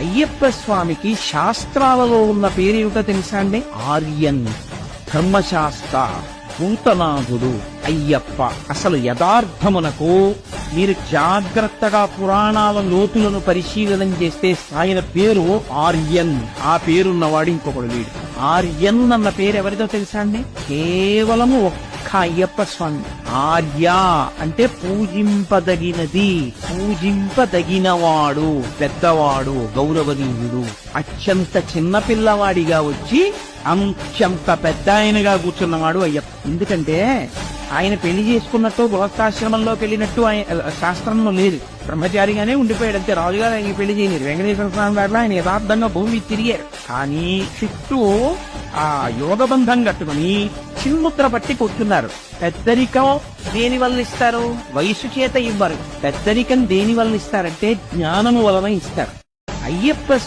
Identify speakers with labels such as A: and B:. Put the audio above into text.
A: అయ్యప్ప స్వామికి శాస్త్రాలలో ఉన్న పేరేమిటో తెలుసా అండి? ఆర్యన్ ధర్మశాస్త్ర భూతనాథుడు అయ్యప్ప. అసలు యథార్థమునకు మీరు జాగ్రత్తగా పురాణాల లోతులను పరిశీలన చేస్తే ఆయన పేరు ఆర్యన్. ఆ పేరున్నవాడు ఇంకొకడు వీడు. ఆర్యన్ అన్న పేరు ఎవరిదో తెలుసా అండి? కేవలము ఒక్క అయ్యప్ప స్వామి ఆర్య అంటే పూజింపదగినది. పూజింపదగినవాడు పెద్దవాడు గౌరవనీయుడు. అత్యంత చిన్న పిల్లవాడిగా వచ్చి అంత్యంత పెద్ద ఆయనగా కూర్చున్నవాడు అయ్యప్ప. ఎందుకంటే ఆయన పెళ్ళి చేసుకున్నట్టు గృహస్థాశ్రమంలోకి వెళ్ళినట్టు ఆయన శాస్త్రంలో లేదు. బ్రహ్మచారిగానే ఉండిపోయాడు అంతే. రాజుగారు ఆయన పెళ్ళి చేయలేరు. వెంకటేశ్వర స్వామి వారిలో ఆయన యథార్థంగా భూమి తిరిగారు. కానీ చుట్టూ ఆ యోగబంధం కట్టుకుని చిన్ముద్ర పట్టి కూర్చున్నారు పెద్దరికం దేని వల్ల ఇస్తారు వయసు చేత ఇవ్వరు. పెద్దరికం దేని వల్ల ఇస్తారంటే జ్ఞానము వలన ఇస్తారు. అయ్యప్ప